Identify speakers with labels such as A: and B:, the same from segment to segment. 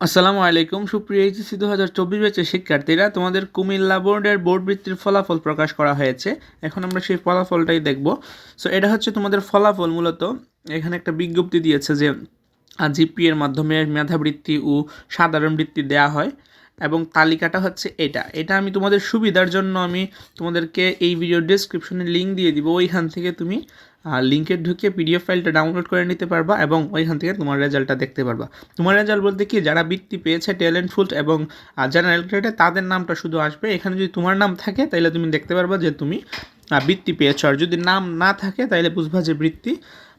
A: আসসালামু আলাইকুম। সুপ্রিয় এইচএসসি দু হাজার চব্বিশ ব্যাচের শিক্ষার্থীরা, তোমাদের কুমিল্লা বোর্ডের বোর্ড বৃত্তির ফলাফল প্রকাশ করা হয়েছে। এখন আমরা সেই ফলাফলটাই দেখব। সো এটা হচ্ছে তোমাদের ফলাফল মূলত। এখানে একটা বিজ্ঞপ্তি দিয়েছে যে জিপি এর মাধ্যমে মেধাবৃত্তি ও সাধারণ বৃত্তি দেওয়া হয়। এবং তালিকাটা হচ্ছে এটা। এটা আমি তোমাদের সুবিধার জন্য আমি তোমাদেরকে এই ভিডিও ডিসক্রিপশনে লিঙ্ক দিয়ে দিব। ওইখান থেকে তুমি লিঙ্কে ঢুকে পিডিএফ ফাইলটা ডাউনলোড করে নিতে পারবা এবং ওইখান থেকে তোমার রেজাল্টটা দেখতে পারবা। তোমার রেজাল্ট বলতে কি, যারা বৃত্তি পেয়েছে ট্যালেন্টফুল এবং জেনারেল গ্রেডে তাদের নামটা শুধু আসবে। এখানে যদি তোমার নাম থাকে তাহলে তুমি দেখতে পারবা যে তুমি বৃত্তি পেয়েছ। আর যদি নাম না থাকে তাহলে বুঝবা যে বৃত্তি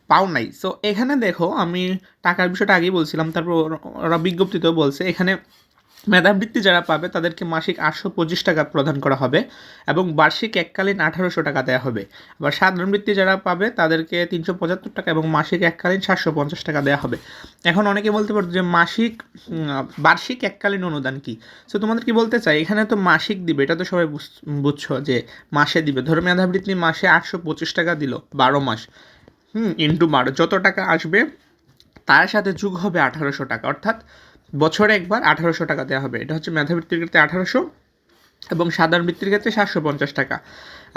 A: পাও নাই। সো এখানে দেখো, আমি টাকার বিষয়টা আগেই বলছিলাম, তারপর ওরা- ওরা বিজ্ঞপ্তিতেও বলছে, এখানে মেধাবৃত্তি যারা পাবে, তাদেরকে মাসিক আটশো পঁচিশ টাকা প্রদান করা হবে এবং বার্ষিক এককালীন আঠারোশো টাকা দেওয়া হবে। আবার সাধারণ বৃত্তি যারা পাবে, তাদেরকে তিনশো পঁচাত্তর টাকা এবং মাসিক এককালীন সাতশো পঞ্চাশ টাকা দেওয়া হবে। এখন অনেকে বলতে পারো যে মাসিক বার্ষিক এককালীন অনুদান কি? সো তোমাদের কি বলতে চাই? এখানে তো মাসিক দিবে, এটা তো সবাই বুঝ- বুঝছ যে মাসে দিবে। ধরো মেধাবৃত্তি মাসে আটশো পঁচিশ টাকা দিল, বারো মাস। হুম, ইন্টু বারো, যত টাকা আসবে, তার সাথে যোগ হবে আঠারোশো টাকা। অর্থাৎ বছরে একবার আঠারোশো টাকা দেওয়া হবে। এটা হচ্ছে মেধাবৃত্তির ক্ষেত্রে আঠারোশো এবং সাধারণ বৃত্তির ক্ষেত্রে সাতশো পঞ্চাশ টাকা।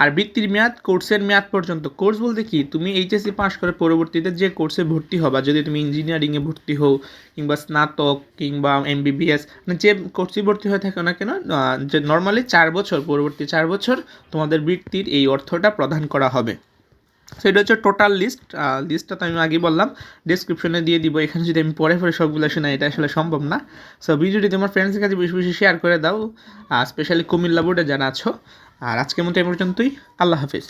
A: আর বৃত্তির মেয়াদ, কোর্সের মেয়াদ পর্যন্ত, কোর্স বলতে কি? তুমি এইচএসসি পাস করে পরবর্তীতে যে কোর্সে ভর্তি হবা, যদি তুমি ইঞ্জিনিয়ারিংয়ে ভর্তি হও, কিংবা স্নাতক, কিংবা এমবিবিএস মানে যে কোর্সে ভর্তি হয়ে থাকে না কেন যে নর্মালি চার বছর, পরবর্তী চার বছর তোমাদের বৃত্তির এই অর্থটা প্রদান করা হবে। সো এটা হচ্ছে টোটাল লিস্ট লিস্টটা তো আমি আগে বললাম। ডিসক্রিপশনে দিয়ে দিব। এখানে যদি আমি পরে পরে সবগুলো শোনা, এটা আসলে সম্ভব না। সো ভিডিওটি তোমার ফ্রেন্ডসের কাছে বেশি বেশি শেয়ার করে দাও। স্পেশালি কুমিল্লা বোর্ডে যারা আছো। আর আজকের মতো এ পর্যন্তই। আল্লাহ হাফিজ।